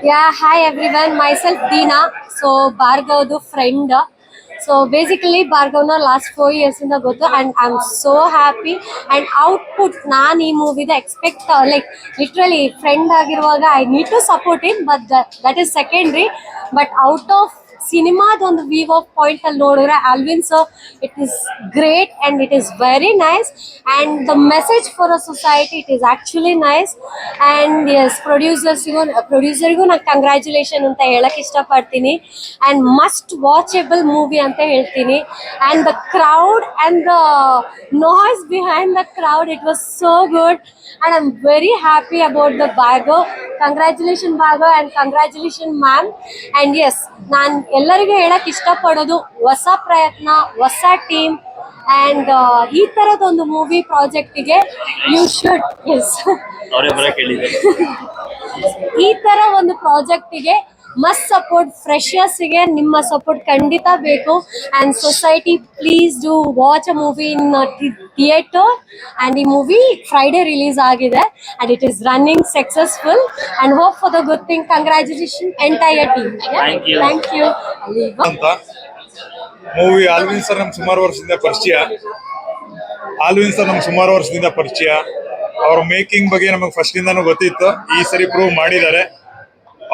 Yeah, hi myself Deena so ಭಾರ್ಗವ್ದು friend so basically ಭಾರ್ಗವ್ನ last four years ಇಂದ ಗೊತ್ತು. And I am so happy and output ನಾನು ಈ ಮೂವಿದ ಎಕ್ಸ್ಪೆಕ್ಟ್ ಲೈಕ್ ಲಿಟ್ರಲಿ ಫ್ರೆಂಡ್ ಆಗಿರುವಾಗ I need to support in but that is secondary but out of ಸಿನಿಮಾದ ಒಂದು view of point ಅಲ್ಲಿ ನೋಡಿದ್ರೆ Alvin so it is great and it is very nice and the message for a society it is actually nice and yes ಪ್ರೊಡ್ಯೂಸರ್ಸಿಗೂ ಪ್ರೊಡ್ಯೂಸರ್ಗೂ ನಾನು congratulation ಅಂತ ಹೇಳಕ್ ಇಷ್ಟಪಡ್ತೀನಿ and must watchable movie ಅಂತ ಹೇಳ್ತೀನಿ and the crowd and the noise behind the crowd it was so good and I am very happy about the ಬ್ಯಾಗೋ congratulation ಬ್ಯಾಗೋ and congratulation ma'am and yes ನಾನು ಎಲ್ಲರಿಗೂ ಹೇಳಕ್ ಇಷ್ಟಪಡೋದು ಹೊಸ ಪ್ರಯತ್ನ ಹೊಸ ಟೀಮ್ ಅಂಡ್ ಈ ತರದ ಒಂದು ಮೂವಿ ಪ್ರಾಜೆಕ್ಟಿಗೆ ಯು ಶುಡ್ ಎಸ್ ಈ ತರ ಒಂದು ಪ್ರಾಜೆಕ್ಟಿಗೆ ಮಸ್ಟ್ ಸಪೋರ್ಟ್ ಫ್ರೆಶರ್ಸ್ಗೆ ನಿಮ್ಮ ಸಪೋರ್ಟ್ ಖಂಡಿತ ಬೇಕು. And society please do watch a movie in theatre and ಈ ಮೂವಿ ಫ್ರೈಡೇ ರಿಲೀಸ್ ಆಗಿದೆ. And it is running successful and hope for the good thing congratulation entire team Thank you. Thank you ಅಂತ movie Alvin sir ನಮ್ಗೆ ಸುಮಾರು ವರ್ಷದಿಂದ ಪರಿಚಯ. Alvin sir ನಮ್ಗೆ ಸುಮಾರು ವರ್ಷದಿಂದ ಪರಿಚಯ. ಅವ್ರ ಮೇಕಿಂಗ್ ಬಗ್ಗೆ ನಮಗೆ ಫಸ್ಟ್ ಇಂದಾನು ಗೊತ್ತಿತ್ತು. ಈ ಸರಿ ಪ್ರೂವ್ ಮಾಡಿದ್ದಾರೆ.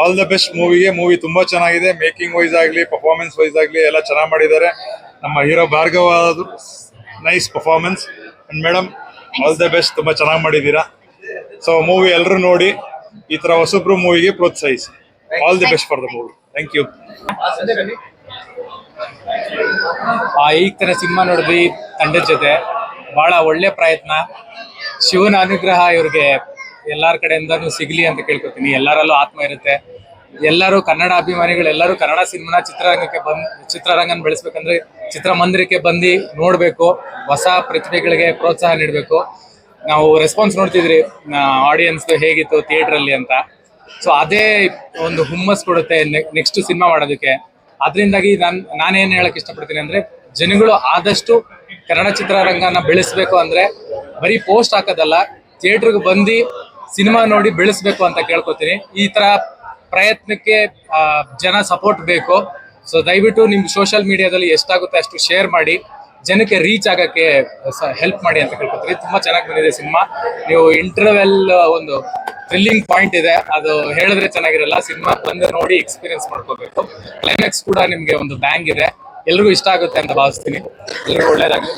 ಆಲ್ ದ ಬೆಸ್ಟ್ ಮೂವಿಗೆ ಮೂವಿ ತುಂಬಾ ಚೆನ್ನಾಗಿದೆ. ಮೇಕಿಂಗ್ ವೈಸ್ ಆಗಲಿ ಪರ್ಫಾರ್ಮೆನ್ಸ್ ವೈಸ್ ಆಗಲಿ ಎಲ್ಲ ಚೆನ್ನಾಗಿ ಮಾಡಿದ್ದಾರೆ. ನಮ್ಮ hero Bhargava nice performance and madam all the best ತುಂಬಾ ಚೆನ್ನಾಗಿ ಮಾಡಿದ್ದೀರಾ? ಸೊ ಮೂವಿ ಎಲ್ಲರೂ ನೋಡಿ, ಈ ತರ ಹೊಸಬ್ರು ಮೂವಿಗೆ ಪ್ರೋತ್ಸಾಹಿಸಿ. All the best for the movie thank you ಆ ಈ ತರ ಸಿನಿಮಾ ನೋಡಿದ್ವಿ ತಂಡದ ಜೊತೆ ಬಹಳ ಒಳ್ಳೆ ಪ್ರಯತ್ನ. ಶಿವನ ಅನುಗ್ರಹ ಇವ್ರಿಗೆ. ಎಲ್ಲಾರ ಕಡೆಯಿಂದನೂ ಸಿಗ್ಲಿ ಅಂತ ಕೇಳ್ಕೊತೀನಿ. ಎಲ್ಲರಲ್ಲೂ ಆತ್ಮ ಇರುತ್ತೆ. ಎಲ್ಲರೂ ಕನ್ನಡ ಅಭಿಮಾನಿಗಳು, ಎಲ್ಲರೂ ಕನ್ನಡ ಸಿನಿಮಾನ ಚಿತ್ರರಂಗಕ್ಕೆ ಬಂದ್, ಚಿತ್ರರಂಗನ ಬೆಳೆಸ್ಬೇಕಂದ್ರೆ ಚಿತ್ರಮಂದಿರಕ್ಕೆ ಬಂದು ನೋಡ್ಬೇಕು, ಹೊಸ ಪ್ರತಿಭೆಗಳಿಗೆ ಪ್ರೋತ್ಸಾಹ ನೀಡಬೇಕು. ನಾವು ರೆಸ್ಪಾನ್ಸ್ ನೋಡ್ತಿದ್ರಿ ಆಡಿಯನ್ಸ್ ಹೇಗಿತ್ತು ಥಿಯೇಟರ್ ಅಲ್ಲಿ ಅಂತ. ಸೊ ಅದೇ ಒಂದು ಹುಮ್ಮಸ್ ಕೊಡುತ್ತೆ ನೆಕ್ಸ್ಟ್ ಸಿನಿಮಾ ಮಾಡೋದಕ್ಕೆ. ಅದರಿಂದಾಗಿ ನಾನು, ನಾನೇನ್ ಹೇಳಕ್ ಇಷ್ಟಪಡ್ತೀನಿ ಅಂದ್ರೆ, ಜನಗಳು ಆದಷ್ಟು ಕನ್ನಡ ಚಿತ್ರರಂಗನ ಬೆಳೆಸ್ಬೇಕು ಅಂದ್ರೆ ಬರೀ ಪೋಸ್ಟ್ ಹಾಕೋದಲ್ಲ ಥಿಯೇಟರ್ಗೆ ಬಂದು ಸಿನಿಮಾ ನೋಡಿ ಬೆಳೆಸ್ಬೇಕು ಅಂತ ಕೇಳ್ಕೊತೀನಿ. ಈ ತರ ಪ್ರಯತ್ನಕ್ಕೆ ಆ, ಜನ ಸಪೋರ್ಟ್ ಬೇಕು. ಸೊ ದಯವಿಟ್ಟು ನಿಮ್ ಸೋಷಿಯಲ್ ಮೀಡಿಯಾದಲ್ಲಿ ಎಷ್ಟಾಗುತ್ತೆ ಅಷ್ಟು ಶೇರ್ ಮಾಡಿ. ಜನಕ್ಕೆ ರೀಚ್ ಆಗಕ್ಕೆ ಹೆಲ್ಪ್ ಮಾಡಿ ಅಂತ ಕೇಳ್ಕೊತೀನಿ. ತುಂಬಾ ಚೆನ್ನಾಗಿ ಬಂದಿದೆ ಸಿನಿಮಾ. ನೀವು ಇಂಟರ್ವೆಲ್ ಒಂದು ಥ್ರಿಲ್ಲಿಂಗ್ ಪಾಯಿಂಟ್ ಇದೆ. ಅದು ಹೇಳಿದ್ರೆ ಚೆನ್ನಾಗಿರಲ್ಲ. ಸಿನಿಮಾ ಬಂದು ನೋಡಿ ಎಕ್ಸ್ಪೀರಿಯನ್ಸ್ ಮಾಡ್ಕೋಬೇಕು. ಕ್ಲೈಮ್ಯಾಕ್ಸ್ ಕೂಡ ನಿಮ್ಗೆ ಒಂದು ಬ್ಯಾಂಗ್ ಇದೆ. ಎಲ್ರಿಗೂ ಇಷ್ಟ ಆಗುತ್ತೆ ಅಂತ ಭಾವಿಸ್ತೀನಿ. ಎಲ್ರಿಗೂ ಒಳ್ಳೇದಾಗಲಿ.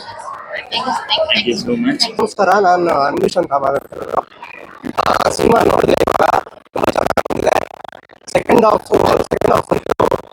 ಥ್ಯಾಂಕ್ ಯು ಸೋ ಮಚ್ ನಮಸ್ಕಾರ ನಾನು ಅನ್ವೇಷ್ ಅಂತ ಮಾತಾಡ್ತಿರೋದು ಸಿನಿಮಾ ನೋಡಿದೆ ಇವಾಗ ತುಂಬ ಚೆನ್ನಾಗಿ ಬಂದಿದೆ second half second half second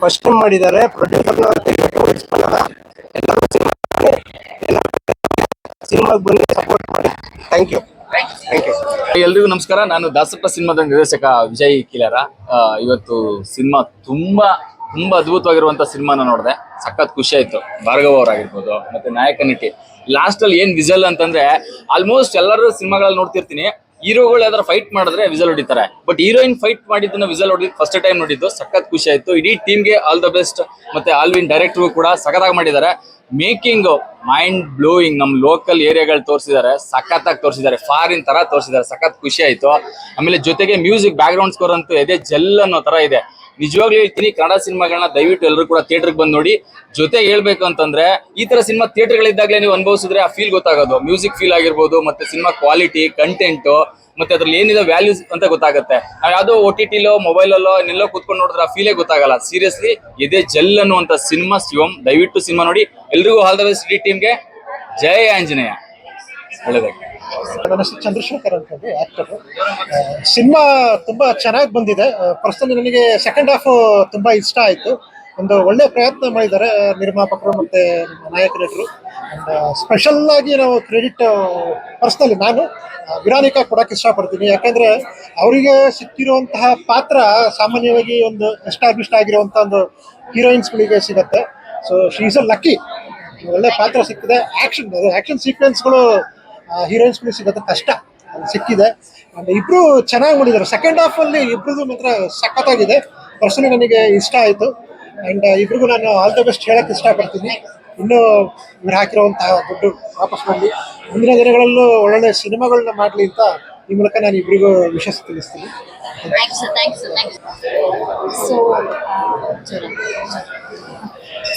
first time ಮಾಡಿದ್ದಾರೆ ಪ್ರೊಡ್ಯೂಸರ್ ಎಲ್ಲರೂ ಸಿನಿಮಾ ಸಿನಿಮಾಗೆ ಬಂದು ಸಪೋರ್ಟ್ ಮಾಡಿ. ಥ್ಯಾಂಕ್ ಯು ಎಲ್ರಿಗೂ ನಮಸ್ಕಾರ. ನಾನು ದಾಸಪ್ಪ ಸಿನಿಮಾದ ನಿರ್ದೇಶಕ ವಿಜಯ್ ಕಿಲಾರ. ಇವತ್ತು ಸಿನಿಮಾ ತುಂಬಾ ತುಂಬಾ ಅದ್ಭುತವಾಗಿರುವಂತ ಸಿನಿಮಾನ ನೋಡಿದೆ. ಸಖತ್ ಖುಷಿ ಆಯ್ತು. ಭಾರ್ಗವ್ ಅವರಾಗಿರ್ಬೋದು, ಮತ್ತೆ ನಾಯಕ ನಟಿ. ಲಾಸ್ಟ್ ಅಲ್ಲಿ ಏನ್ ವಿಜಲ್ ಅಂತಂದ್ರೆ ಆಲ್ಮೋಸ್ಟ್ ಎಲ್ಲರೂ ಸಿನಿಮಾಗಳಲ್ಲಿ ನೋಡ್ತಿರ್ತೀನಿ. ಹೀರೋಗಳು ಯಾವ್ದಾರ ಫೈಟ್ ಮಾಡಿದ್ರೆ ವಿಸಲ್ ಹೊಡಿತಾರೆ. ಬಟ್ ಹೀರೋಯಿನ್ ಫೈಟ್ ಮಾಡಿದ್ದನ್ನ ವಿಸಲ್ ಹೊಡಿದ್ ಫಸ್ಟ್ ಟೈಮ್ ನೋಡಿದ್ದು, ಸಖತ್ ಖುಷಿ ಆಯ್ತು. ಇಡೀ ಟೀಮ್ಗೆ ಆಲ್ ದ ಬೆಸ್ಟ್ ಮತ್ತೆ ಆಲ್ವಿನ್ ಡೈರೆಕ್ಟರ್ ಕೂಡ ಸಖತ್ತಾಗಿ ಮಾಡಿದ್ದಾರೆ. ಮೇಕಿಂಗ್ ಮೈಂಡ್ ಬ್ಲೋಯಿಂಗ್ ನಮ್ ಲೋಕಲ್ ಏರಿಯಾಗಳು ತೋರಿಸಿದ್ದಾರೆ, ಸಖತ್ತಾಗಿ ತೋರಿಸಿದ್ದಾರೆ ಫಾರಿನ್ ತರ ತೋರಿಸಿದ್ದಾರೆ, ಸಖತ್ ಖುಷಿ ಆಯ್ತು. ಆಮೇಲೆ ಜೊತೆಗೆ ಮ್ಯೂಸಿಕ್ ಬ್ಯಾಕ್ ಗ್ರೌಂಡ್ ಸ್ಕೋರ್ ಅಂತೂ ಎದೆ ಜೆಲ್ ಅನ್ನೋ ತರ ಇದೆ. ನಿಜವಾಗ್ಲೂ ಹೇಳ್ತೀನಿ, ಕನ್ನಡ ಸಿನಿಮಾಗಳನ್ನ ದಯವಿಟ್ಟು ಎಲ್ಲರೂ ಕೂಡ ಥಿಯೇಟರ್ಗೆ ಬಂದು ನೋಡಿ. ಜೊತೆ ಹೇಳ್ಬೇಕು ಅಂತಂದ್ರೆ, ಈ ತರ ಸಿನಿಮಾ ಥಿಯೇಟರ್ಗಳಿದ್ದಾಗಲೇ ನೀವು ಅನುಭವಿಸಿದ್ರೆ ಆ ಫೀಲ್ ಗೊತ್ತಾಗೋದು. ಮ್ಯೂಸಿಕ್ ಫೀಲ್ ಆಗಿರ್ಬೋದು, ಮತ್ತೆ ಸಿನಿಮಾ ಕ್ವಾಲಿಟಿ ಕಂಟೆಂಟ್ ಮತ್ತೆ ಅದ್ರಲ್ಲಿ ಏನಿದೆ ವ್ಯಾಲ್ಯೂಸ್ ಅಂತ ಗೊತ್ತಾಗುತ್ತೆ. ನಾವು ಯಾವ್ದೋ ಒ ಟಿ ಟಿಲೋ ಮೊಬೈಲಲ್ಲೋ ಎಲ್ಲೋ ಕೂತ್ಕೊಂಡು ನೋಡಿದ್ರೆ ಆ ಫೀಲೇ ಗೊತ್ತಾಗಲ್ಲ. ಸೀರಿಯಸ್ಲಿ ಇದೇ ಜಲ್ ಅನ್ನುವಂತ ಸಿನಿಮಾ ಶಿವಂ, ದಯವಿಟ್ಟು ಸಿನಿಮಾ ನೋಡಿ. ಎಲ್ರಿಗೂ ಆಲ್ ದ ಟೀಮ್ಗೆ ಜಯ ಆಂಜನೇಯ. ಒಳ್ಳೇದಾಗಿ ನನ್ನ ಚಂದ್ರಶೇಖರ್ ಅಂತಂದು ಆಕ್ಟರ್ ಸಿನಿಮಾ ತುಂಬಾ ಚೆನ್ನಾಗಿ ಬಂದಿದೆ. ಪರ್ಸನಲಿ ನನಗೆ ಸೆಕೆಂಡ್ ಹಾಫ್ ತುಂಬಾ ಇಷ್ಟ ಆಯಿತು. ಒಂದು ಒಳ್ಳೆ ಪ್ರಯತ್ನ ಮಾಡಿದ್ದಾರೆ ನಿರ್ಮಾಪಕರು ಮತ್ತೆ ನಮ್ಮ ನಾಯಕ ನಟರು ಅಂಡ್ ಸ್ಪೆಷಲ್ ಆಗಿ ನಾವು ಕ್ರೆಡಿಟ್ ಪರ್ಸ್ನಲಿ ನಾನು ವಿರಾನಿಕಾ ಕೊಡಕ್ಕೆ ಇಷ್ಟಪಡ್ತೀನಿ. ಯಾಕಂದ್ರೆ ಅವರಿಗೆ ಸಿಕ್ಕಿರುವಂತಹ ಪಾತ್ರ ಸಾಮಾನ್ಯವಾಗಿ ಒಂದು ಎಸ್ಟಾಬ್ಲಿಷ್ಡ್ ಆಗಿರುವಂತಹ ಒಂದು ಹೀರೋಯಿನ್ಸ್ಗಳಿಗೆ ಸಿಗತ್ತೆ. ಸೊ ಶೀಸ್ ಅ ಲಕ್ಕಿ ಒಳ್ಳೆ ಪಾತ್ರ ಸಿಕ್ಕಿದೆ. ಆಕ್ಷನ್ ಆಕ್ಷನ್ ಸೀಕ್ವೆನ್ಸ್ಗಳು ಹೀರೋಯಿನ್ಸ್ಗಳು ಸಿಗೋದು ಕಷ್ಟ ಅದು ಸಿಕ್ಕಿದೆ. ಅಂಡ್ ಇಬ್ರು ಚೆನ್ನಾಗಿ ಮಾಡಿದ್ದಾರೆ. ಸೆಕೆಂಡ್ ಹಾಫ್ ಅಲ್ಲಿ ಇಬ್ರದ್ದು ಮಾತ್ರ ಸಖತ್ತಾಗಿದೆ. ಪರ್ಸನಲ್ ನನಗೆ ಇಷ್ಟ ಆಯ್ತು. ಅಂಡ್ ಇಬ್ರಿಗೂ ನಾನು ಆಲ್ ದ ಬೆಸ್ಟ್ ಹೇಳಕ್ ಇಷ್ಟಪಡ್ತೀನಿ. ಇನ್ನೂ ಇವ್ರು ಹಾಕಿರುವಂತಹ ದುಡ್ಡು ವಾಪಸ್ ಬಂದು ಮುಂದಿನ ದಿನಗಳಲ್ಲೂ ಒಳ್ಳೊಳ್ಳೆ ಸಿನಿಮಾಗಳನ್ನ ಮಾಡಲಿ ಅಂತ ಈ ಮೂಲಕ ನಾನು ಇಬ್ರಿಗೂ ವಿಶೇಷ ತಿಳಿಸ್ತೀನಿ.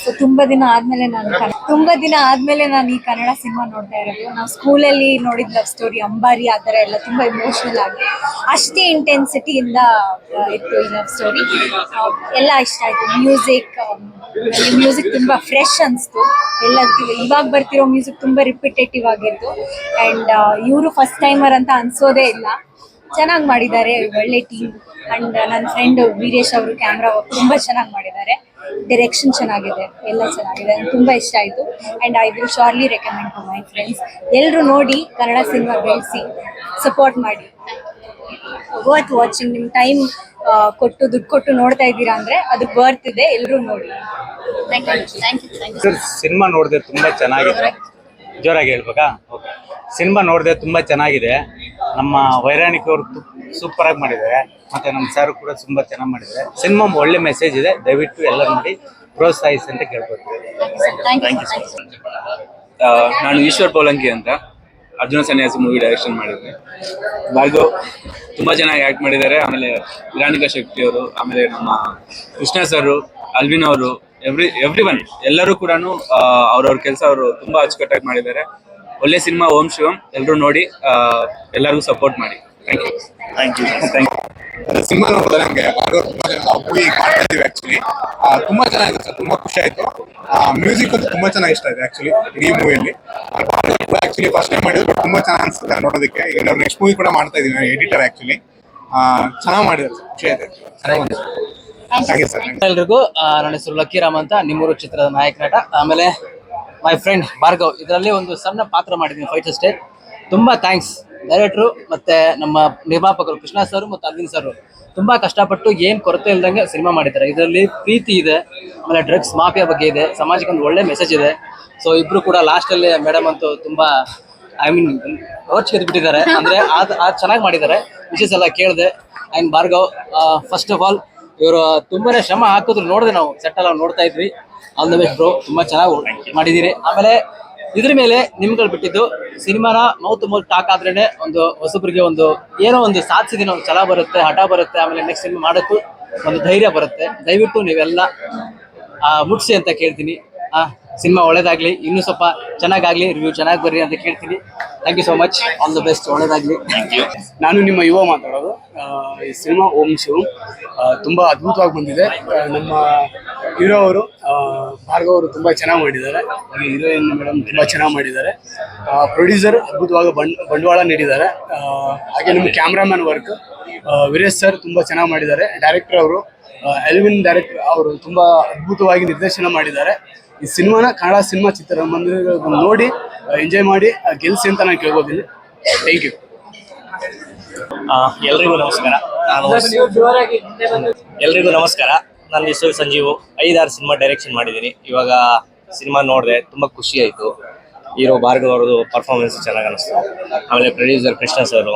ಸೊ ತುಂಬಾ ದಿನ ಆದ್ಮೇಲೆ ನಾನು ತುಂಬಾ ದಿನ ಆದ್ಮೇಲೆ ನಾನು ಈ ಕನ್ನಡ ಸಿನಿಮಾ ನೋಡ್ತಾ ಇರೋದು. ನಾವು ಸ್ಕೂಲಲ್ಲಿ ನೋಡಿದ ಲವ್ ಸ್ಟೋರಿ ಅಂಬಾರಿ, ಆ ತರ ಎಲ್ಲ ತುಂಬಾ ಇಮೋಷನಲ್ ಆಗಿ ಅಷ್ಟೇ ಇಂಟೆನ್ಸಿಟಿಯಿಂದ ಇತ್ತು ಈ ಲವ್ ಸ್ಟೋರಿ ಎಲ್ಲ ಇಷ್ಟ ಆಯ್ತು. ಮ್ಯೂಸಿಕ್ ಮ್ಯೂಸಿಕ್ ತುಂಬಾ ಫ್ರೆಶ್ ಅನ್ಸ್ತು. ಎಲ್ಲ ಇವಾಗ ಬರ್ತಿರೋ ಮ್ಯೂಸಿಕ್ ತುಂಬಾ ರಿಪಿಟೇಟಿವ್ ಆಗಿತ್ತು. ಅಂಡ್ ಇವರು ಫಸ್ಟ್ ಟೈಮರ್ ಅಂತ ಅನ್ಸೋದೇ ಇಲ್ಲ. ಚೆನ್ನಾಗಿ ಮಾಡಿದ್ದಾರೆ ಒಳ್ಳೆ ಟೀಮ್ ಅಂಡ್ ನನ್ನ ಫ್ರೆಂಡ್ ವೀರೇಶ್ ಅವರು ಕ್ಯಾಮ್ರಾ ತುಂಬಾ ಚೆನ್ನಾಗಿ ಮಾಡಿದ್ದಾರೆ. ಡೈರೆಕ್ಷನ್ ಚೆನ್ನಾಗಿದೆ ಎಲ್ಲ ಚೆನ್ನಾಗಿದೆ. ನಂಗ್ ತುಂಬಾ ಇಷ್ಟ ಆಯ್ತು. And I will surely recommend to my friends ಎಲ್ಲರೂ ನೋಡಿ ಕನ್ನಡ ಸಿನಿಮಾ ಬೆಳೆಸಿ ಸಪೋರ್ಟ್ ಮಾಡಿ. ವರ್ತ್ ವಾಚಿಂಗ್ ನಿಮ್ಮ ಟೈಮ್ ಕೊಟ್ಟು ದುಡ್ಡು ಕೊಟ್ಟು ನೋಡ್ತಾ ಇದ್ದೀರಾ ಅಂದ್ರೆ ಅದು ಬರ್ತ್ ಇದೆ. ಎಲ್ಲರೂ ನೋಡಿ. ಸಿನಿಮಾ ನೋಡಿದೆ ತುಂಬಾ ಚೆನ್ನಾಗಿದೆ. ಜೋರಾಗಿ ಹೇಳ್ಬೇಕಾ? ಓಕೆ ಸಿನಿಮಾ ನೋಡಿದೆ ತುಂಬಾ ಚೆನ್ನಾಗಿದೆ. ನಮ್ಮ ವೈರಾಣಿಕ ಅವರು ಸೂಪರ್ ಆಗಿ ಮಾಡಿದ್ದಾರೆ. ಮತ್ತೆ ನಮ್ಮ ಸರ್ ಕೂಡ ತುಂಬಾ ಚೆನ್ನಾಗಿ ಮಾಡಿದ್ದಾರೆ. ಸಿನಿಮಾ ಒಳ್ಳೆ ಮೆಸೇಜ್ ಇದೆ. ದಯವಿಟ್ಟು ಎಲ್ಲ ನೋಡಿ ಪ್ರೋತ್ಸಾಹಿಸಿ ಅಂತ ಕೇಳ್ಕೊತೀವಿ ನಾನು ಈಶ್ವರ್ ಪೋಲಂಕಿ ಅಂತ. ಅರ್ಜುನ ಸನ್ಯಾಸಿ ಮೂವಿ ಡೈರೆಕ್ಷನ್ ಮಾಡಿದ್ದೆ ಭಾರ್ಗವ್ ತುಂಬಾ ಚೆನ್ನಾಗಿ ಆಕ್ಟ್ ಮಾಡಿದ್ದಾರೆ. ಆಮೇಲೆ ವಿರಾಣಿಕಾ ಶೆಟ್ಟಿ ಅವರು ಆಮೇಲೆ ನಮ್ಮ ಕೃಷ್ಣ ಸರ್ ಅಲ್ವಿನ್ ಅವರು ಎವ್ರಿ ಎವ್ರಿ ಒನ್ ಎಲ್ಲರೂ ಕೂಡ ಅವ್ರವ್ರ ಕೆಲಸ ಅವರು ತುಂಬಾ ಅಚ್ಚುಕಟ್ಟಾಗಿ ಮಾಡಿದ್ದಾರೆ. ಒಳ್ಳೆ ಸಿನಿಮಾ ಓಂ ಶಿವಂ ಎಲ್ಲರೂ ನೋಡಿ ಆ, ಎಲ್ಲರಿಗೂ ಸಪೋರ್ಟ್ ಮಾಡಿ. Thank you thank you thank you cinema ನೋಡಿದ್ರೆ ನಮಗೆ ತುಂಬಾ ಜನ ನಾವು ಮೂವಿ ಮಾಡ್ತಾ ಇದೀವಿ ಆಕ್ಚುಲಿ ತುಂಬಾ ಚೆನ್ನಾಗಿದೆ ಸರ್ ತುಂಬಾ ಖುಷಿ ಆಯ್ತು. ಮ್ಯೂಸಿಕ್ ಅಂತೂ ತುಂಬಾ ಚೆನ್ನಾಗಿ ಇಷ್ಟ ಇದೆ ಆಕ್ಚುಲಿ ಇಡೀ ಮೂವಿಯಲ್ಲಿ ಆಕ್ಚುಲಿ ಫಸ್ಟ್ ಟೈಮ್ ಮಾಡಿದ್ರು ತುಂಬಾ ಚೆನ್ನಾಗಿ ಅನ್ಸುತ್ತೆ ನೋಡೋದಕ್ಕೆ. ಈಗ ನಾವು ನೆಕ್ಸ್ಟ್ ಮೂವಿ ಕೂಡ ಮಾಡ್ತಾ ಇದೀವಿ ಎಡಿಟರ್ ಆಕ್ಚುಲಿ ಚೆನ್ನಾಗಿ ಮಾಡಿದ್ರು ಸರ್ ಖುಷಿ ಆಯ್ತು. ಚೆನ್ನಾಗಿ ಥ್ಯಾಂಕ್ ಯು ಸರ್ ಎಲ್ರಿಗೂ ಆ, ನನ್ನ ಹೆಸರು ಲಕ್ಕಿರಾಮ್ ಅಂತ ನಿಮ್ಮೂರು ಚಿತ್ರದ ನಾಯಕ ನಟ. ಆಮೇಲೆ ಮೈ ಫ್ರೆಂಡ್ ಭಾರ್ಗವ್, ಇದರಲ್ಲಿ ಒಂದು ಸಣ್ಣ ಪಾತ್ರ ಮಾಡಿದ್ದೀನಿ ಫೈಟ್ ಅಷ್ಟೇ. ತುಂಬಾ ಥ್ಯಾಂಕ್ಸ್ ಡೈರೆಕ್ಟ್ರು ಮತ್ತೆ ನಮ್ಮ ನಿರ್ಮಾಪಕರು ಕೃಷ್ಣ ಸರ್ ಮತ್ತು ಅರವಿಂದ್ ಸರ್. ತುಂಬಾ ಕಷ್ಟಪಟ್ಟು ಏನು ಕೊರತೆ ಇಲ್ದಂಗೆ ಸಿನಿಮಾ ಮಾಡಿದ್ದಾರೆ. ಇದರಲ್ಲಿ ಪ್ರೀತಿ ಇದೆ, ಆಮೇಲೆ ಡ್ರಗ್ಸ್ ಮಾಫಿಯಾ ಬಗ್ಗೆ ಇದೆ, ಸಮಾಜಕ್ಕೆ ಒಂದು ಒಳ್ಳೆ ಮೆಸೇಜ್ ಇದೆ. ಸೊ ಇಬ್ರು ಕೂಡ ಲಾಸ್ಟಲ್ಲಿ ಮೇಡಮ್ ಅಂತೂ ತುಂಬಾ ಐ ಮೀನ್ ರೋಚ್ ಬಿಟ್ಟಿದ್ದಾರೆ ಅಂದ್ರೆ ಅದು ಅದು ಚೆನ್ನಾಗಿ ಮಾಡಿದ್ದಾರೆ. ವಿಶೇಷ ಎಲ್ಲ ಕೇಳಿದೆ. And Bhargav first of all ಇವರು ತುಂಬಾನೇ ಶ್ರಮ ಹಾಕಿದ್ರು ನೋಡಿದೆ ನಾವು. ಸೆಟ್ ಎಲ್ಲ ನೋಡ್ತಾ ಇದ್ವಿ. ಆಲ್ ದ ಬೆಸ್ಟ್ ಬ್ರೋ ತುಂಬಾ ಚೆನ್ನಾಗಿ ಮಾಡಿದ್ದೀರಿ. ಆಮೇಲೆ ಇದ್ರ ಮೇಲೆ ನಿಮ್ಗಳು ಬಿಟ್ಟಿದ್ದು ಸಿನಿಮಾನ ಮೌತ್ ಮೌತ್ ಟಾಕ್ ಆದ್ರೇನೆ ಒಂದು ಹೊಸಬ್ರಿಗೆ ಒಂದು ಏನೋ ಒಂದು ಸಾಧಿಸಿದಿನ ಒಂದು ಛಲ ಬರುತ್ತೆ, ಹಠ ಬರುತ್ತೆ, ಆಮೇಲೆ ನೆಕ್ಸ್ಟ್ ಸಿನಿಮಾ ಮಾಡೋಕ್ಕೂ ಒಂದು ಧೈರ್ಯ ಬರುತ್ತೆ. ದಯವಿಟ್ಟು ನೀವೆಲ್ಲ ಮುಟ್ಸಿ ಅಂತ ಕೇಳ್ತೀನಿ. ಆ, ಸಿನಿಮಾ ಒಳ್ಳೇದಾಗ್ಲಿ, ಇನ್ನೂ ಸ್ವಲ್ಪ ಚೆನ್ನಾಗಾಗ್ಲಿ ರಿವ್ಯೂ ಚೆನ್ನಾಗಿ ಬರ್ರಿ ಅಂತ ಕೇಳ್ತೀನಿ. Thank you so much all the best ಒಳ್ಳೇದಾಗ್ಲಿ. ನಾನು ನಿಮ್ಮ ಯುವ ಮಾತಾಡೋದು. ಈ ಸಿನಿಮಾ ಓಂ ಶಿವಂ ತುಂಬಾ ಅದ್ಭುತವಾಗಿ ಬಂದಿದೆ. ನಮ್ಮ ಹೀರೋ ಅವರು ಭಾರ್ಗವ್ ಅವರು ತುಂಬಾ ಚೆನ್ನಾಗಿ ಮಾಡಿದ್ದಾರೆ. ಹಾಗೆ ಹೀರೋಯಿನ್ ಮೇಡಮ್ ತುಂಬಾ ಚೆನ್ನಾಗಿ ಮಾಡಿದ್ದಾರೆ. ಪ್ರೊಡ್ಯೂಸರ್ ಅದ್ಭುತವಾಗಿ ಬಂಡ್ ಬಂಡವಾಳ ನೀಡಿದ್ದಾರೆ. ಆ, ಹಾಗೆ ನಮ್ಮ ಕ್ಯಾಮ್ರಾಮನ್ ವರ್ಕ್ ವೀರೇಶ್ ಸರ್ ತುಂಬಾ ಚೆನ್ನಾಗಿ ಮಾಡಿದ್ದಾರೆ. ಡೈರೆಕ್ಟರ್ ಅವರು ಎಲ್ವಿನ್ ಡೈರೆಕ್ಟರ್ ಅವರು ತುಂಬಾ ಅದ್ಭುತವಾಗಿ ನಿರ್ದೇಶನ ಮಾಡಿದ್ದಾರೆ. ಈ ಸಿನಿಮಾನ ಕನ್ನಡ ಸಿನಿಮಾ ಚಿತ್ರಮಂದಿರ ನೋಡಿ ಎಂಜಾಯ್ ಮಾಡಿ ಆ, ಗೆಲ್ಸಿ ಅಂತ ನಾನು ಕೇಳ್ಬೋದಿಲ್ಲ. ಥ್ಯಾಂಕ್ ಯು ಎಲ್ರಿಗೂ ನಮಸ್ಕಾರ. ನಾನು ಎಲ್ರಿಗೂ ನಮಸ್ಕಾರ. ನನ್ನ ಹೆಸರು ಸಂಜೀವು ಐದಾರು ಸಿನಿಮಾ ಡೈರೆಕ್ಷನ್ ಮಾಡಿದ್ದೀನಿ. ಇವಾಗ ಸಿನಿಮಾ ನೋಡಿದೆ ತುಂಬ ಖುಷಿ ಆಯಿತು. ಹೀರೋ ಭಾರ್ಗವ್ ಅವ್ರದ್ದು ಪರ್ಫಾರ್ಮೆನ್ಸ್ ಚೆನ್ನಾಗಿ ಅನಿಸ್ತು. ಆಮೇಲೆ ಪ್ರೊಡ್ಯೂಸರ್ ಕೃಷ್ಣ ಸರು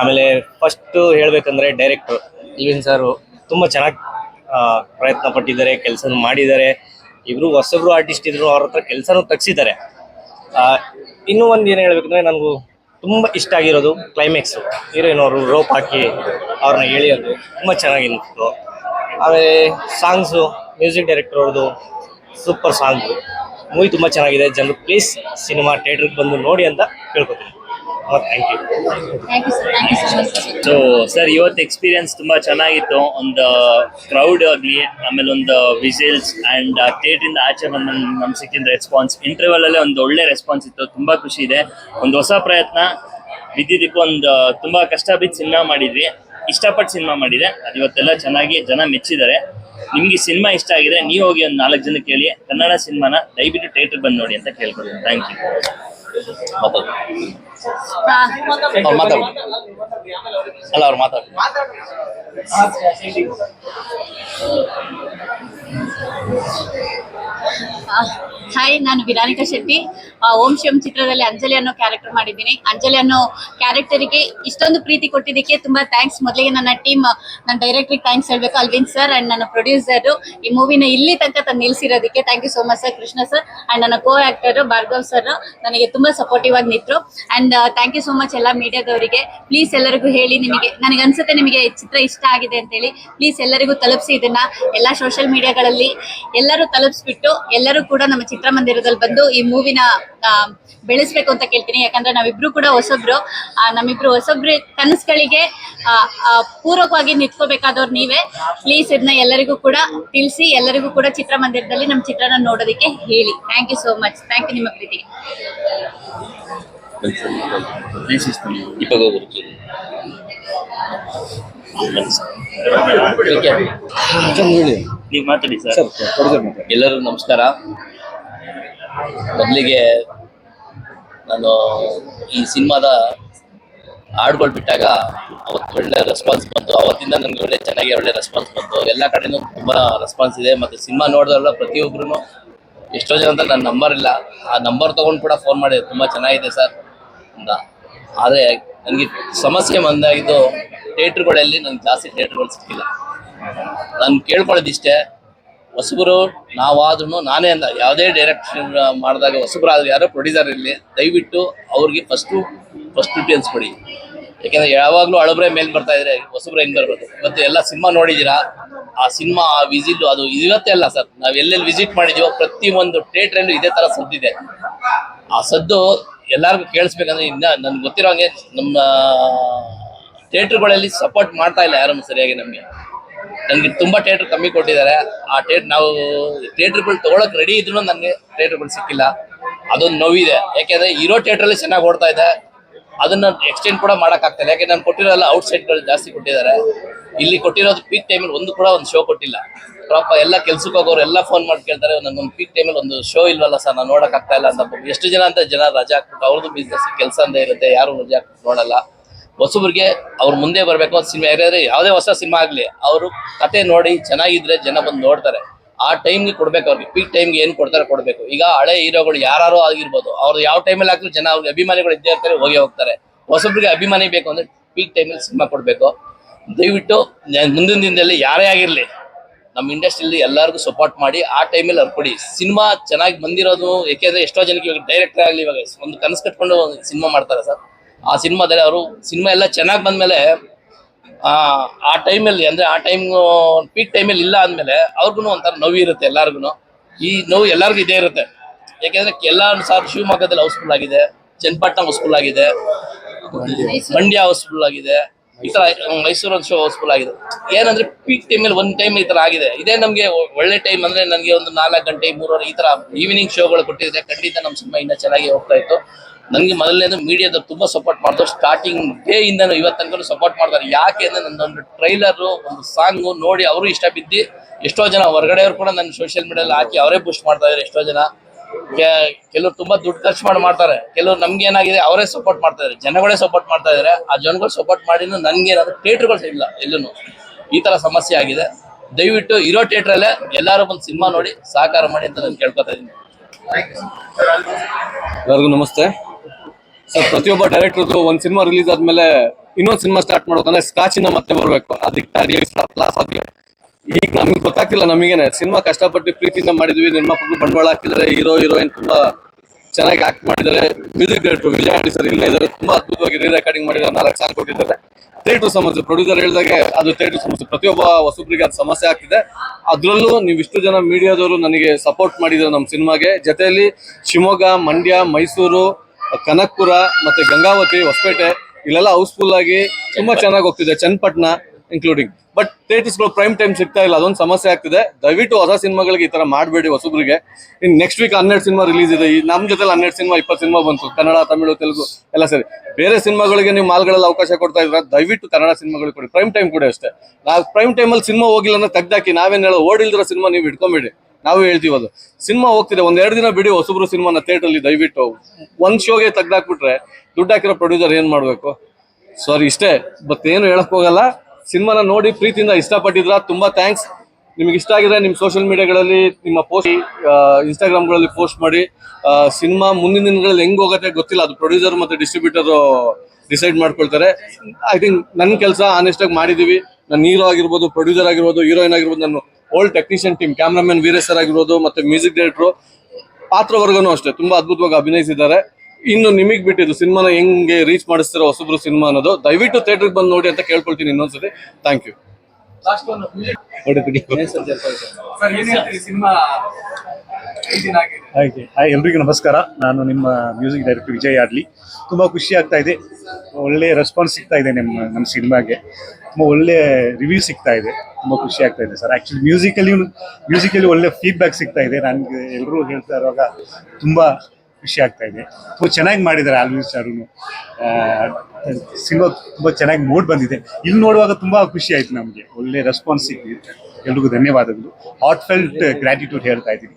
ಆಮೇಲೆ ಫಸ್ಟು ಹೇಳಬೇಕಂದ್ರೆ ಡೈರೆಕ್ಟ್ರು ಇವಿನ್ ಸರು ತುಂಬ ಚೆನ್ನಾಗಿ ಪ್ರಯತ್ನ ಪಟ್ಟಿದ್ದಾರೆ ಕೆಲಸ ಮಾಡಿದ್ದಾರೆ. ಇಬ್ಬರು ಹೊಸಬ್ರು ಆರ್ಟಿಸ್ಟ್ ಇದ್ರು ಅವ್ರ ಹತ್ರ ಕೆಲಸನೂ ತಗ್ಸಿದ್ದಾರೆ. ಇನ್ನೂ ಒಂದು ಏನು ಹೇಳಬೇಕಂದ್ರೆ ನನಗೂ ತುಂಬ ಇಷ್ಟ ಆಗಿರೋದು ಕ್ಲೈಮ್ಯಾಕ್ಸು ಹೀರೋಯಿನ್ ಅವರು ರೋಪ್ ಹಾಕಿ ಅವ್ರನ್ನ ಎಳೆಯೋದು ತುಂಬ ಚೆನ್ನಾಗಿ ಅನಿಸ್ತು ಆಮೇಲೆ ಸಾಂಗ್ಸು ಮ್ಯೂಸಿಕ್ ಡೈರೆಕ್ಟರ್ ಅವ್ರದ್ದು ಸೂಪರ್ ಸಾಂಗ್. ಮೂವಿ ತುಂಬ ಚೆನ್ನಾಗಿದೆ. ಜನರು ಪ್ಲೀಸ್ ಸಿನಿಮಾ ಥಿಯೇಟ್ರಿಗೆ ಬಂದು ನೋಡಿ ಅಂತ ಕೇಳ್ಕೊತೀನಿ. Thank you. ಸೊ ಸರ್ ಇವತ್ತು ಎಕ್ಸ್ಪೀರಿಯನ್ಸ್ ತುಂಬಾ ಚೆನ್ನಾಗಿತ್ತು. ಒಂದು ಕ್ರೌಡ್ ಆಗಲಿ ಆಮೇಲೆ ಒಂದು ವಿಸಿಲ್ಸ್ ಅಂಡ್ ಥಿಯೇಟ್ರಿಂದ ಆಚೆ ಬಂದ ನಮ್ಗೆ ಸಿಕ್ಕಿದ ರೆಸ್ಪಾನ್ಸ್ ಇಂಟರ್ವಲ್ ಅಲ್ಲೇ ಒಂದು ಒಳ್ಳೆ ರೆಸ್ಪಾನ್ಸ್ ಇತ್ತು. ತುಂಬಾ ಖುಷಿ ಇದೆ. ಒಂದು ಹೊಸ ಪ್ರಯತ್ನ. ಬಿದ್ದಿದ್ದಕ್ಕೂ ಒಂದು ತುಂಬಾ ಕಷ್ಟ ಬಿದ್ದು ಸಿನಿಮಾ ಮಾಡಿದ್ವಿ. ಇಷ್ಟಪಟ್ಟು ಸಿನಿಮಾ ಮಾಡಿದೆ. ಅದು ಇವತ್ತೆಲ್ಲ ಚೆನ್ನಾಗಿ ಜನ ಮೆಚ್ಚಿದ್ದಾರೆ. ನಿಮ್ಗೆ ಸಿನಿಮಾ ಇಷ್ಟ ಆಗಿದೆ ನೀವು ಹೋಗಿ ಒಂದು ನಾಲ್ಕು ಜನ ಕೇಳಿ. ಕನ್ನಡ ಸಿನಿಮಾನ ದಯವಿಟ್ಟು ಥಿಯೇಟರ್ ಬಂದು ನೋಡಿ ಅಂತ ಕೇಳ್ಕೊಳ್ತೀನಿ. ಥ್ಯಾಂಕ್ ಯು ಅವ್ರು ಮಾತಾಡು. ಅಲ್ಲ ಅವ್ರು ಮಾತಾಡು. ಹಾಯ್ ನಾನು ವಿರಾನಿಕಾ ಶೆಟ್ಟಿ. ಓಂ ಶಿವಂ ಚಿತ್ರದಲ್ಲಿ ಅಂಜಲಿ ಅನ್ನೋ ಕ್ಯಾರೆಕ್ಟರ್ ಮಾಡಿದ್ದೀನಿ. ಅಂಜಲಿ ಅನ್ನೋ ಕ್ಯಾರೆಕ್ಟರಿಗೆ ಇಷ್ಟೊಂದು ಪ್ರೀತಿ ಕೊಟ್ಟಿದ್ದಕ್ಕೆ ತುಂಬಾ ಥ್ಯಾಂಕ್ಸ್ ಮೊದಲಿಗೆ ನನ್ನ ಟೀಮ್ ನನ್ನ ಡೈರೆಕ್ಟ್ರಿಗೆ ಥ್ಯಾಂಕ್ಸ್ ಹೇಳಬೇಕು. ಅಲ್ವಿನ್ ಸರ್ ಅಂಡ್ ನನ್ನ ಪ್ರೊಡ್ಯೂಸರ್ ಈ ಮೂವಿನ ಇಲ್ಲಿ ತನಕ ತಂದು ನಿಲ್ಲಿಸಿರೋದಕ್ಕೆ thank you so much sir Krishna sir and ನನ್ನ ಕೋ ಆಕ್ಟರ್ ಭಾರ್ಗವ್ ಸರ್ ನನಗೆ ತುಂಬಾ ಸಪೋರ್ಟಿವ್ ಆಗಿ ನಿಂತರು. And thank you so much ಎಲ್ಲ ಮೀಡಿಯಾದವರಿಗೆ. ಪ್ಲೀಸ್ ಎಲ್ಲರಿಗೂ ಹೇಳಿ ನಿಮಗೆ, ನನಗೆ ಅನ್ಸುತ್ತೆ ನಿಮಗೆ ಚಿತ್ರ ಇಷ್ಟ ಆಗಿದೆ ಅಂತ ಹೇಳಿ. ಪ್ಲೀಸ್ ಎಲ್ಲರಿಗೂ ತಲುಪಿಸಿ ಇದನ್ನ. ಎಲ್ಲ ಸೋಷಿಯಲ್ ಮೀಡಿಯಾಗಳಲ್ಲಿ ಎಲ್ಲರೂ ತಲುಪಿಸ್ಬಿಟ್ಟು ಎಲ್ಲರೂ ಕೂಡ ನಮ್ಮ ಚಿತ್ರಮಂದಿರದಲ್ಲಿ ಬಂದು ಈ ಮೂವಿನ ಬೆಳೆಸ್ಬೇಕು ಅಂತ ಕೇಳ್ತೀನಿ ಯಾಕಂದ್ರೆ ನಾವಿಬ್ರು ಕೂಡ ಹೊಸಬ್ರು ನಮ್ಮಿಬ್ರು ಹೊಸಬ್ರು ಕನಸುಗಳಿಗೆ ಪೂರಕವಾಗಿ ನಿಂತ್ಕೋಬೇಕಾದವ್ರು ನೀವೇ ಪ್ಲೀಸ್ ಇದನ್ನ ಎಲ್ಲರಿಗೂ ಕೂಡ ತಿಳಿಸಿ ಎಲ್ಲರಿಗೂ ಕೂಡ ಚಿತ್ರಮಂದಿರದಲ್ಲಿ ನಮ್ಮ ಚಿತ್ರನ ನೋಡೋದಕ್ಕೆ ಹೇಳಿ thank you so much thank you ನಿಮ್ಮ ಪ್ರೀತಿಗೆ ನೀವು ಮಾತಾಡಿ ಸರ್ ಎಲ್ಲರೂ ನಮಸ್ಕಾರ ಮೊದಲಿಗೆ ನಾನು ಈ ಸಿನಿಮಾದ ಹಾಡುಗಳು ಬಿಟ್ಟಾಗ ಅವತ್ತು ಒಳ್ಳೆ ರೆಸ್ಪಾನ್ಸ್ ಬಂತು. ಅವತ್ತಿಂದ ನನಗೆ ಒಳ್ಳೆ ಚೆನ್ನಾಗಿ ಒಳ್ಳೆ ರೆಸ್ಪಾನ್ಸ್ ಬಂತು. ಎಲ್ಲ ಕಡೆನೂ ತುಂಬ ರೆಸ್ಪಾನ್ಸ್ ಇದೆ. ಮತ್ತು ಸಿನಿಮಾ ನೋಡಿದ್ರಲ್ಲ ಪ್ರತಿಯೊಬ್ಬರೂ ಎಷ್ಟೋ ಜನ ಅಂತ ನನ್ನ ನಂಬರ್ ಇಲ್ಲ ಆ ನಂಬರ್ ತೊಗೊಂಡು ಕೂಡ ಫೋನ್ ಮಾಡಿದೆ. ತುಂಬ ಚೆನ್ನಾಗಿದೆ ಸರ್ ಅಂತ. ಆದರೆ ನನಗೆ ಸಮಸ್ಯೆ ಬಂದಾಗಿದ್ದು ಥಿಯೇಟ್ರ್ಗಳಲ್ಲಿ ನನಗೆ ಜಾಸ್ತಿ ಥಿಯೇಟ್ರ್ಗಳು ಸಿಕ್ಕಿಲ್ಲ. ನಾನು ಕೇಳ್ಕೊಳ್ಳೋದಿಷ್ಟೇ. ಹೊಸಬರು ನಾವಾದ್ರೂ ನಾನೇ ಅಂದ. ಯಾವುದೇ ಡೈರೆಕ್ಷನ್ ಮಾಡಿದಾಗ ಹೊಸಬರಾದ್ರೆ ಯಾರೋ ಪ್ರೊಡ್ಯೂಸರ್ ಇರಲಿ, ದಯವಿಟ್ಟು ಅವ್ರಿಗೆ ಫಸ್ಟು ಫಸ್ಟ್ ಪ್ರಿಫರೆನ್ಸ್ ಕೊಡಿ ಯಾಕೆಂದ್ರೆ ಯಾವಾಗಲೂ ಹಳಬ್ರೆ ಮೇಲೆ ಬರ್ತಾ ಇದ್ರೆ ಹೊಸಬ್ರು ಹೆಂಗ್ ಬರ್ಬೋದು ಇವತ್ತು ಎಲ್ಲ ಸಿನಿಮಾ ನೋಡಿದ್ದೀರಾ ಆ ಸಿನಿಮಾ, ಆ ವಿಸಿಟ್ ಅದು ಇವತ್ತೇ ಅಲ್ಲ ಸರ್. ನಾವು ಎಲ್ಲೆಲ್ಲಿ ವಿಸಿಟ್ ಮಾಡಿದೀವೋ ಪ್ರತಿ ಒಂದು ಥಿಯೇಟ್ರಲ್ಲೂ ಇದೇ ತರ ಸದ್ದಿದೆ. ಆ ಸದ್ದು ಎಲ್ಲರಿಗೂ ಕೇಳಿಸ್ಬೇಕಂದ್ರೆ ಇನ್ನ ನನ್ಗೆ ಗೊತ್ತಿರೋ ಹಂಗೆ ನಮ್ಮ ಥಿಯೇಟ್ರ್ಗಳಲ್ಲಿ ಸಪೋರ್ಟ್ ಮಾಡ್ತಾ ಇಲ್ಲ ಯಾರು ಸರಿಯಾಗಿ ನಮಗೆ ನನಗೆ ತುಂಬಾ ಥಿಯೇಟರ್ ಕಮ್ಮಿ ಕೊಟ್ಟಿದ್ದಾರೆ. ಆ ಥಿಯೇಟರ್ ನಾವು ಥಿಯೇಟ್ರ್ಗಳು ತೊಗೊಳಕ್ಕೆ ರೆಡಿ ಇದ್ರು ನನಗೆ ಥಿಯೇಟ್ರ್ಗಳು ಸಿಕ್ಕಿಲ್ಲ. ಅದೊಂದು ನೋವಿದೆ. ಯಾಕೆಂದ್ರೆ ಇರೋ ಥಿಯೇಟ್ರಲ್ಲಿ ಚೆನ್ನಾಗಿ ಓಡ್ತಾ ಇದೆ. ಅದನ್ನ ಎಕ್ಸ್ಟೆಂಡ್ ಕೂಡ ಮಾಡೋಕ್ಕಾಗ್ತಿಲ್ಲ ಯಾಕೆ ನಾನು ಕೊಟ್ಟಿರೋಲ್ಲ ಔಟ್ ಸೈಡ್ಗಳು ಜಾಸ್ತಿ ಕೊಟ್ಟಿದ್ದಾರೆ. ಇಲ್ಲಿ ಕೊಟ್ಟಿರೋದು ಪೀಕ್ ಟೈಮಲ್ಲಿ ಒಂದು ಕೂಡ ಒಂದು ಶೋ ಕೊಟ್ಟಿಲ್ಲ. ಪಾಪ ಎಲ್ಲ ಕೆಲ್ಸಕ್ಕೆ ಹೋಗೋರು ಎಲ್ಲ ಫೋನ್ ಮಾಡಿ ಕೇಳ್ತಾರೆ ನನ್ನೊಂದು ಪೀಕ್ ಟೈಮಲ್ಲಿ ಒಂದು ಶೋ ಇಲ್ವಲ್ಲ ಸರ್, ನಾನು ನೋಡೋಕ್ಕಾಗ್ತಾ ಇಲ್ಲ ಅಂತ. ಎಷ್ಟು ಜನ ಅಂತ ಜನ ರಜಾ ಹಾಕ್ಬಿಟ್ಟು ಅವ್ರದ್ದು ಬಿಸ್ನೆಸ್ ಕೆಲಸ ಅಂದೇ ಇರುತ್ತೆ. ಯಾರು ರಜಾ ಹಾಕ್ಬಿಟ್ಟು ನೋಡಲ್ಲ. ಹೊಸಬ್ರಿಗೆ ಅವ್ರ ಮುಂದೆ ಬರಬೇಕು ಸಿನಿಮಾ ಯಾರ್ಯಾರು ಯಾವುದೇ ಹೊಸ ಸಿನಿಮಾ ಆಗಲಿ, ಅವರು ಕತೆ ನೋಡಿ ಚೆನ್ನಾಗಿದ್ರೆ ಜನ ಬಂದು ನೋಡ್ತಾರೆ. ಆ ಟೈಮ್ಗೆ ಕೊಡ್ಬೇಕು ಅವ್ರಿಗೆ ಪೀಕ್ ಟೈಮ್ಗೆ ಏನು ಕೊಡ್ತಾರೆ ಕೊಡಬೇಕು. ಈಗ ಹಳೆ ಹೀರೋಗಳು ಯಾರು ಆಗಿರ್ಬೋದು, ಅವ್ರು ಯಾವ ಟೈಮಲ್ಲಿ ಹಾಕಿದ್ರು ಜನ ಅವ್ರಿಗೆ ಅಭಿಮಾನಿಗಳು ಇದ್ದೇ ಇರ್ತಾರೆ, ಹೋಗಿ ಹೋಗ್ತಾರೆ. ಹೊಸಬ್ರಿಗೆ ಅಭಿಮಾನಿ ಬೇಕು ಅಂದ್ರೆ ಪೀಕ್ ಟೈಮಲ್ಲಿ ಸಿನಿಮಾ ಕೊಡಬೇಕು. ದಯವಿಟ್ಟು ಮುಂದಿನ ದಿನದಲ್ಲಿ ಯಾರೇ ಆಗಿರಲಿ, ನಮ್ಮ ಇಂಡಸ್ಟ್ರಿಯಲ್ಲಿ ಎಲ್ಲರಿಗೂ ಸಪೋರ್ಟ್ ಮಾಡಿ ಆ ಟೈಮಲ್ಲಿ ಅವ್ರು ಕೊಡಿ. ಸಿನಿಮಾ ಚೆನ್ನಾಗಿ ಬಂದಿರೋದು, ಏಕೆಂದರೆ ಎಷ್ಟೋ ಜನಕ್ಕೆ ಇವಾಗ ಡೈರೆಕ್ಟರ್ ಆಗಲಿ ಇವಾಗ ಒಂದು ಕನಸು ಕಟ್ಕೊಂಡು ಸಿನಿಮಾ ಮಾಡ್ತಾರೆ ಸರ್. ಆ ಸಿನಿಮಾದಲ್ಲಿ ಅವರು ಸಿನಿಮಾ ಎಲ್ಲ ಚೆನ್ನಾಗಿ ಬಂದ್ಮೇಲೆ, ಆ ಟೈಮಲ್ಲಿ ಅಂದ್ರೆ ಆ ಟೈಮ್, ಪೀಕ್ ಟೈಮಲ್ಲಿ ಇಲ್ಲ ಅಂದಮೇಲೆ ಅವ್ರಿಗೂ ಒಂಥರ ನೋವು ಇರುತ್ತೆ ಎಲ್ಲರಿಗೂ ಈ ನೋವು ಎಲ್ಲರಿಗೂ ಇದೇ ಇರುತ್ತೆ. ಯಾಕೆಂದರೆ ಎಲ್ಲ ಸಾರ್ ಶಿವಮೊಗ್ಗದಲ್ಲಿ ಹೌಸ್ಫುಲ್ ಆಗಿದೆ, ಚನ್ನಪಟ್ಟಣ ಹೌಸ್ಫುಲ್ ಆಗಿದೆ, ಮಂಡ್ಯ ಹೌಸ್ಫುಲ್ ಆಗಿದೆ, ಈ ಥರ ಮೈಸೂರು ಶೋ ಹೌಸ್ಫುಲ್ ಆಗಿದೆ. ಏನಂದ್ರೆ ಪೀಕ್ ಟೈಮಲ್ಲಿ ಒಂದ್ ಟೈಮ್ ಈ ಥರ ಆಗಿದೆ. ಇದೇ ನಮಗೆ ಒಳ್ಳೆ ಟೈಮ್ ಅಂದ್ರೆ ನನಗೆ ಒಂದು ನಾಲ್ಕು ಗಂಟೆ, ಮೂರುವರೆ ಈ ಥರ ಈವ್ನಿಂಗ್ ಶೋಗಳು ಕೊಟ್ಟಿದ್ರೆ ಖಂಡಿತ ನಮ್ಮ ಸಿನಿಮಾ ಇನ್ನೂ ಚೆನ್ನಾಗಿ ಹೋಗ್ತಾ ಇತ್ತು. ನನಗೆ ಮೊದಲನೇದು ಮೀಡಿಯಾದ ತುಂಬಾ ಸಪೋರ್ಟ್ ಮಾಡ್ತಾರೆ ಸ್ಟಾರ್ಟಿಂಗ್ ಡೇ ಇಂದನೂ ಇವತ್ತು ತನಕ ಸಪೋರ್ಟ್ ಮಾಡ್ತಾರೆ ಯಾಕೆ ಅಂದರೆ ನನ್ನೊಂದು ಟ್ರೈಲರ್ ಒಂದು ಸಾಂಗು ನೋಡಿ ಅವರು ಇಷ್ಟ ಬಿದ್ದು, ಎಷ್ಟೋ ಜನ ಹೊರಗಡೆಯವ್ರು ಕೂಡ ನನ್ನ ಸೋಷಿಯಲ್ ಮೀಡಿಯಲ್ಲಿ ಹಾಕಿ ಅವರೇ ಬೂಸ್ಟ್ ಮಾಡ್ತಾ ಇದ್ದಾರೆ ಎಷ್ಟೋ ಜನ. ಕೆಲವರು ತುಂಬಾ ದುಡ್ಡು ಖರ್ಚು ಮಾಡಿ ಮಾಡ್ತಾರೆ. ಕೆಲವರು ನಮ್ಗೆ ಏನಾಗಿದೆ ಅವರೇ ಸಪೋರ್ಟ್ ಮಾಡ್ತಾ ಇದ್ದಾರೆ ಜನಗಳೇ ಸಪೋರ್ಟ್ ಮಾಡ್ತಾ ಇದ್ದಾರೆ ಆ ಜನಗಳು ಸಪೋರ್ಟ್ ಮಾಡಿನೂ ನನ್ಗೆ ಏನಾದ್ರು ಥಿಯೇಟರ್ಗಳು ಇಲ್ಲ ಎಲ್ಲೂ ಈ ತರ ಸಮಸ್ಯೆ ಆಗಿದೆ. ದಯವಿಟ್ಟು ಇರೋ ಥಿಯೇಟ್ರಲ್ಲೇ ಎಲ್ಲರೂ ಬಂದು ಸಿನಿಮಾ ನೋಡಿ ಸಹಕಾರ ಮಾಡಿ ಅಂತ ನಾನು ಕೇಳ್ಕೊತಾ ಇದ್ದೀನಿ. ಎಲ್ಲರಿಗೂ ನಮಸ್ತೆ. ಸರ್ ಪ್ರತಿಯೊಬ್ಬ ಡೈರೆಕ್ಟರ್ದು ಒಂದು ಸಿನಿಮಾ ರಿಲೀಸ್ ಆದ್ಮೇಲೆ ಇನ್ನೊಂದು ಸಿನಿಮಾ ಸ್ಟಾರ್ಟ್ ಮಾಡೋದಂದ್ರೆ ಸ್ಕ್ರಾಚ್ ಇಂದ ಮತ್ತೆ ಬರಬೇಕು. ಅದಕ್ಕೆ ಆಗಿ ಈಗ ನಮ್ಗೆ ಗೊತ್ತಾಗ್ತಿಲ್ಲ ನಮಗೇನೆ. ಸಿನಿಮಾ ಕಷ್ಟಪಟ್ಟು ಪ್ರೀತಿಯಿಂದ ಮಾಡಿದ್ವಿ. ನಿರ್ಮಾಪಕರು ಬಂಡವಾಳ ಹಾಕಿದ್ದಾರೆ. ಹೀರೋ ಹೀರೋಯಿನ್ ತುಂಬಾ ಚೆನ್ನಾಗಿ ಆಕ್ಟ್ ಮಾಡಿದ್ದಾರೆ. ಮ್ಯೂಸಿಕ್ ಡೈರೆಕ್ಟರ್ ವಿಜಯ್ ಸರ್ ಇಲ್ಲ ಇದ್ದಾರೆ. ತುಂಬಾ ಅದ್ಭುತವಾಗಿ ರೀ ರೆಕಾರ್ಡಿಂಗ್ ಮಾಡಿದ್ದಾರೆ. ನಾಲ್ಕು ಸಾಂಗ್ ಕೊಟ್ಟಿದ್ದಾರೆ. ಥಿಯೇಟರ್ ಸಮಸ್ಯೆ. ಪ್ರೊಡ್ಯೂಸರ್ ಹೇಳಿದಾಗೆ ಅದು ಥಿಯೇಟರ್ ಸಮಸ್ಯೆ. ಪ್ರತಿಯೊಬ್ಬ ಹೊಸಬ್ರಿಗೆ ಅದು ಸಮಸ್ಯೆ ಆಗ್ತಿದೆ. ಅದ್ರಲ್ಲೂ ನೀವು ಇಷ್ಟು ಜನ ಮೀಡಿಯಾದವರು ನನಗೆ ಸಪೋರ್ಟ್ ಮಾಡಿದ್ರು ನಮ್ಮ ಸಿನಿಮಾಗೆ ಜೊತೆಯಲ್ಲಿ ಶಿವಮೊಗ್ಗ, ಮಂಡ್ಯ, ಮೈಸೂರು ಕನಕ್ಪುರ ಮತ್ತೆ ಗಂಗಾವತಿ ಹೊಸಪೇಟೆ ಇಲ್ಲೆಲ್ಲ ಹೌಸ್ಫುಲ್ ಆಗಿ ತುಂಬಾ ಚೆನ್ನಾಗಿ ಹೋಗ್ತಿದೆ ಚನ್ನಪಟ್ಟಣ ಇನ್ಕ್ಲೂಡಿಂಗ್ ಬಟ್ ಥಿಯೇಟರ್ಸ್ಗಳು ಪ್ರೈಮ್ ಟೈಮ್ ಸಿಗ್ತಾ ಇಲ್ಲ ಅದೊಂದು ಸಮಸ್ಯೆ ಆಗ್ತಿದೆ. ದಯವಿಟ್ಟು ಹೊಸ ಸಿನಿಮಾಗಳಿಗೆ ಈ ತರ ಮಾಡಬೇಡಿ ಹೊಸಬ್ರಿಗೆ. ಇನ್ ನೆಕ್ಸ್ಟ್ ವೀಕ್ ಹನ್ನೆರಡು ಸಿನಿಮಾ ರಿಲೀಸ್ ಇದೆ. ಈ ನಮ್ಮ ಜೊತೆ ಹನ್ನೆರಡು ಸಿನಿಮಾ ಇಪ್ಪತ್ತು ಸಿನಿಮಾ ಬಂತು. ಕನ್ನಡ ತಮಿಳು ತೆಲುಗು ಎಲ್ಲ ಸರಿ. ಬೇರೆ ಸಿನಿಮಾಗಳಿಗೆ ನೀವು ಮಾಲ್ಗಳಲ್ಲಿ ಅವಕಾಶ ಕೊಡ್ತಾ ಇದ್ರ ದಯವಿಟ್ಟು ಕನ್ನಡ ಸಿನಿಮಾಗಳಿಗೆ ಕೊಡಿ. ಪ್ರೈಮ್ ಟೈಮ್ ಕೂಡ ಅಷ್ಟೇ. ನಾವು ಪ್ರೈಮ್ ಟೈಮಲ್ಲಿ ಸಿನಿಮಾ ಹೋಗಿಲ್ಲ ಅಂದ್ರೆ ತೆಗ್ದಾಕಿ ನಾವೇನು ಹೇಳೋ ಓಡಿಲ್ದಿರೋ ಸಿನಿಮಾ ನೀವು ಇಟ್ಕೊಂಬೇಡಿ. ನಾವು ಹೇಳ್ತೀವಿ ಅದು. ಸಿನಿಮಾ ಹೋಗ್ತಿದೆ. ಒಂದ್ ಎರಡು ದಿನ ಬಿಡಿ ಹೊಸಬ್ರು ಸಿನಿಮಾನ ಥಿಯೇಟರ್ ಅಲ್ಲಿ ದಯವಿಟ್ಟು ಒಂದ್ ಶೋಗೆ ತೆಗ್ದಾಕ್ಬಿಟ್ರೆ ದುಡ್ಡು ಹಾಕಿರೋ ಪ್ರೊಡ್ಯೂಸರ್ ಏನ್ ಮಾಡ್ಬೇಕು? ಸಾರಿ ಇಷ್ಟೇ. ಬಟ್ ಏನು ಹೇಳಕ್ ಹೋಗಲ್ಲ. ಸಿನಿಮಾನ ನೋಡಿ ಪ್ರೀತಿಯಿಂದ ಇಷ್ಟಪಟ್ಟಿದ್ರ ತುಂಬಾ ಥ್ಯಾಂಕ್ಸ್ ನಿಮ್ಗೆ ಇಷ್ಟ ಆಗಿದ್ರೆ ನಿಮ್ಮ ಸೋಷಿಯಲ್ ಮೀಡಿಯಾಗಳಲ್ಲಿ ನಿಮ್ಮ ಪೋಸ್ಟ್ ಇನ್ಸ್ಟಾಗ್ರಾಮ್ಗಳಲ್ಲಿ ಪೋಸ್ಟ್ ಮಾಡಿ. ಸಿನಿಮಾ ಮುಂದಿನ ದಿನಗಳಲ್ಲಿ ಹೆಂಗ್ ಹೋಗುತ್ತೆ ಗೊತ್ತಿಲ್ಲ. ಅದು ಪ್ರೊಡ್ಯೂಸರ್ ಮತ್ತೆ ಡಿಸ್ಟ್ರಿಬ್ಯೂಟರ್ ಡಿಸೈಡ್ ಮಾಡ್ಕೊಳ್ತಾರೆ. ಐ ಥಿಂಕ್ ನನ್ನ ಕೆಲಸ ಆನೆಸ್ಟ್ ಆಗಿ ಮಾಡಿದೀವಿ. ನನ್ನ ಹೀರೋ ಆಗಿರ್ಬೋದು ಪ್ರೊಡ್ಯೂಸರ್ ಆಗಿರ್ಬೋದು ಹೀರೋಯಿನ್ ಆಗಿರ್ಬೋದು, ನಾನು old technician team cameraman Veeresh sir ಆಗಿರ್ಬೋದು ಮತ್ತೆ ಮ್ಯೂಸಿಕ್ ಡೈರೆಕ್ಟ್ರು ಪಾತ್ರವರ್ಗನು ಅಷ್ಟೇ ತುಂಬಾ ಅದ್ಭುತವಾಗಿ ಅಭಿನಯಿಸಿದ್ದಾರೆ. ಇನ್ನು ನಿಮಗ್ ಬಿಟ್ಟಿದ್ದು ಸಿನಿಮಾನ ಹೆಂಗೆ ರೀಚ್ ಮಾಡಿಸ್ತಿರೋ ಹೊಸಬ್ರು ಸಿನಿಮಾ ಅನ್ನೋದು ದಯವಿಟ್ಟು ಥಿಯೇಟರ್ಗೆ ಬಂದು ನೋಡಿ ಅಂತ ಕೇಳ್ಕೊಳ್ತೀನಿ ಇನ್ನೊಂದ್ಸತಿ. ಥ್ಯಾಂಕ್ ಯು ಸಿನಿಮಾ ಹಾಗೆ. ಹಾಯ್ ಎಲ್ರಿಗೂ ನಮಸ್ಕಾರ. ನಾನು ನಿಮ್ಮ ಮ್ಯೂಸಿಕ್ ಡೈರೆಕ್ಟರ್ ವಿಜಯ್ ಆಡ್ಲಿ. ತುಂಬ ಖುಷಿ ಆಗ್ತಾ ಇದೆ. ಒಳ್ಳೆ ರೆಸ್ಪಾನ್ಸ್ ಸಿಗ್ತಾ ಇದೆ ನಿಮ್ಮ, ನಮ್ಮ ಸಿನಿಮಾಗೆ. ತುಂಬ ಒಳ್ಳೆ ರಿವ್ಯೂ ಸಿಗ್ತಾ ಇದೆ. ತುಂಬ ಖುಷಿ ಆಗ್ತಾ ಇದೆ ಸರ್. ಆ್ಯಕ್ಚುಲಿ ಮ್ಯೂಸಿಕಲ್ಲಿ ಮ್ಯೂಸಿಕಲ್ಲಿ ಒಳ್ಳೆ ಫೀಡ್ಬ್ಯಾಕ್ ಸಿಗ್ತಾ ಇದೆ. ನನಗೆ ಎಲ್ಲರೂ ಹೇಳ್ತಾ ಇರುವಾಗ ತುಂಬ ಖುಷಿ ಆಗ್ತಾ ಇದೆ. ತುಂಬ ಚೆನ್ನಾಗಿ ಮಾಡಿದ್ದಾರೆ ಆಲ್ವಿ ಸರೂ ಸಿನಿಮಾ ತುಂಬ ಚೆನ್ನಾಗಿ ಮೂಡ್ ಬಂದಿದೆ. ಇಲ್ಲಿ ನೋಡುವಾಗ ತುಂಬ ಖುಷಿ ಆಯ್ತು ನಮಗೆ. ಒಳ್ಳೆ ರೆಸ್ಪಾನ್ಸ್ ಸಿಕ್ಕಿದೆ ಎಲ್ರಿಗೂ ಧನ್ಯವಾದಗಳು. ಹಾಟ್ ಫೆಲ್ಟ್ ಗ್ರ್ಯಾಟಿಟ್ಯೂಡ್ ಹೇಳ್ತಾ ಇದ್ದೀನಿ.